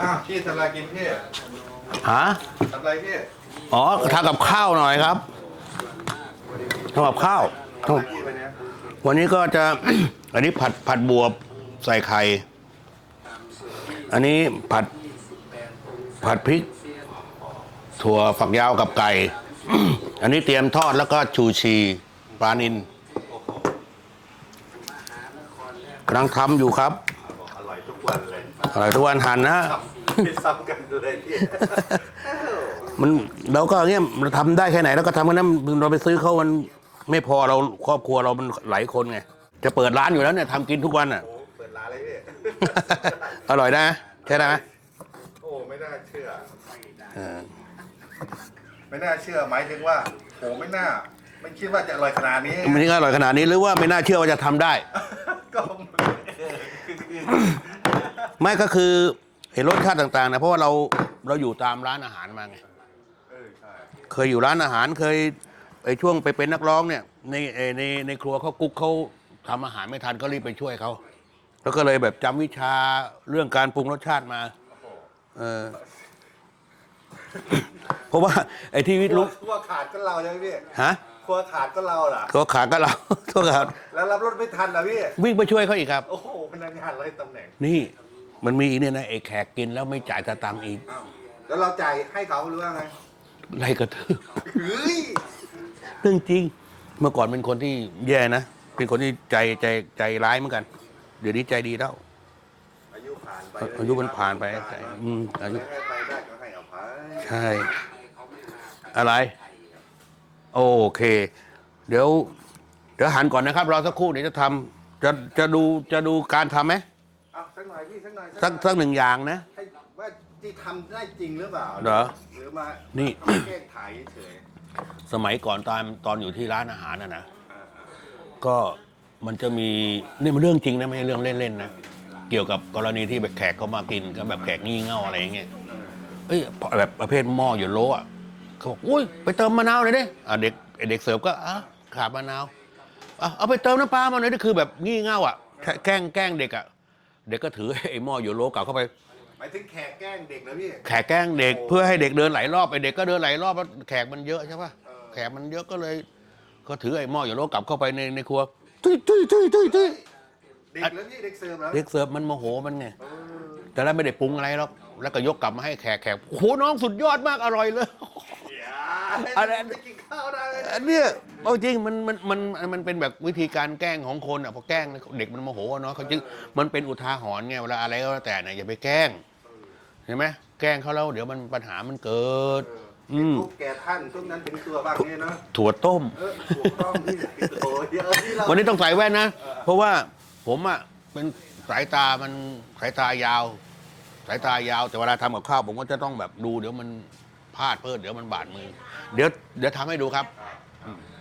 อ้าวพี่ทำอะไรกินพี่ฮะทำอะไรพี่อ๋อทำกับข้าวหน่อยครับทำกับข้าวทำอะไรพี่วันเนี้ยวันนี้ก็จะ อันนี้ผัดผัดบวบใส่ไข่ อันนี้ผัดผัดพริก ถั่วฝักยาวกับไก่ อันนี้เตรียมทอดแล้วก็ชูชีปลานินกำลังทำอยู่ครับ อร่อยทุกวันเลย อะไรทุกวันหันนะไม่ซ้ำกันเลยพี่มันเราก็อย่างเงี้ยเราทำได้แค่ไหนเราก็ทำกันนั้นเราไปซื้อเขามันไม่พอเราครอบครัวเรามันหลายคนไงจะเปิดร้านอยู่แล้วเนี่ยทำกินทุกวันอะโอ้เปิดร้านเลยพี่อร่อยนะใช่ไหมโอ้ไม่น่าเชื่อเออไม่น่าเชื่อหมายถึงว่าโอ้ไม่น่าไม่คิดว่าจะอร่อยขนาดนี้มันนี่อร่อยขนาดนี้หรือว่าไม่น่าเชื่อว่าจะทำได้ก็เออคือคือ ไม่ก็คือเห็นรสชาติต่างๆนะเพราะว่าเราเราอยู่ตามร้านอาหารมาไงเออใช่เคยอยู่ร้านอาหารเคยไอช่วงไปเป็นนักร้องเนี่ยในเอ่อในในครัวเขากุ๊กเขาทำอาหารไม่ทันก็รีบไปช่วยเขาแล้วก็เลยแบบจำวิชาเรื่องการปรุงรสชาติมาเออเพราะว่า ไอ้ที่วิทย์ครัรู้วครัวขาดก็เราใช่ไหมพี่ฮะครัวขาดก็เราล่ะก็ขาก็เราก็ขาแล้วรับรถไม่ทันนะพี่วิ่งไปช่วยเขาอีกครับ โอ้โหพนักงานไร้ตำแหน่งนี่ มันมีอีกเนี่ยนะไอ้แขกกินแล้วไม่จ่ายสตังค์อีกอ้าวแล้วเราจ่ายให้เขาหรือว่าไงไล่กระทืบ เฮ้ยเรื่องจริง เมื่อก่อนเป็นคนที่แย่นะ เป็นคนที่ใจใจใจร้ายเหมือนกัน เดี๋ยวนี้ใจดีแล้ว อายุผ่านไปอายุมันผ่านไปใจอืมอายุ ให้ไปได้ก็ให้อภัยใช่ อะไร โอเค เดี๋ยว เดี๋ยวหันก่อนนะครับรอสักครู่เดี๋ยวจะทำจะจะดูจะดูการทำไหม เอาสักหน่อยพี่สักหน่อยสักหน่อยสักหนึ่งอย่างนะ ให้ว่าที่ทำได้จริงหรือเปล่าเหรอหรือมานี่แกล้งถ่ายเฉยสมัยก่อนตอนตอนอยู่ที่ร้านอาหารนะนะอ่าก็มันจะมีนี่มันเรื่องจริงนะไม่ใช่เรื่องเล่นๆนะเกี่ยวกับกรณีที่แบบแขกเขามากินก็แบบแขกงี่เง่าอะไรอย่างเงี้ยเอ้ยแบบประเภทหม้ออยู่โลอะเขาบอกอุ้ยไปเติมมะนาวหน่อยดิอะเด็กไอ้เด็กเสิร์ฟก็อะขาดมะนาวอะเอาไปเติมน้ำปลามาหน่อยดิคือแบบงี่เง่าอะแค่แกล้งแกล้งเด็กอะ เด็กก็ถือไอ้หม้ออยู่โลเก่าเข้าไปหมายถึงแขกแกล้งเด็กนะพี่ แขกแกล้งเด็ก เพื่อให้เด็กเดินหลายรอบไอ้เด็กก็เดินหลายรอบเพราะแขกมันเยอะใช่ปะแขกมันเยอะก็เลย ก็ถือไอ้หม้ออยู่โลกลับเข้าไปในในครัวตุ้ยตุ้ยตุ้ยตุ้ยตุ้ยเด็กแล้วพี่เด็กเสิร์ฟแล้วเด็กเสิร์ฟมันโมโหมันไงแต่แล้วไม่ได้ปรุงอะไรหรอกแล้วก็ยกกลับมาให้แขกแขกโอ้โหน้องสุดยอดมากอร่อยเลยอย่าอะไร จะกินข้าวได้ เลยอันเนี้ยเอาจริงมันมันมันมันเป็นแบบวิธีการแกล้งของคนอะพอแกล้งเด็กมันโมโหอะเนาะเขาจึงมันเป็นอุทาหรณ์ไงเวลาอะไรก็แล้วแต่เนี่ยอย่าไปแกล้งเห็นไหมแกล้งเขาแล้วเดี๋ยวมันปัญหามันเกิด อืม ทุกแกท่านทุกนั้นถึงตัวบ้างเนี่ยเนาะถั่วต้ม เออถูกต้องพี่โอ้ยเยอะที่เราวันนี้ต้องใส่แว่นนะ เพราะว่าผมอะเป็นสายตามันสายตายาว สายตายาว แต่เวลาทำกับข้าวผมก็จะต้องแบบดู เดี๋ยวมันพลาดเพิ่เดี๋ยวมันบาดมือ เดี๋ยวเดี๋ยวทำให้ดูครับ Oh.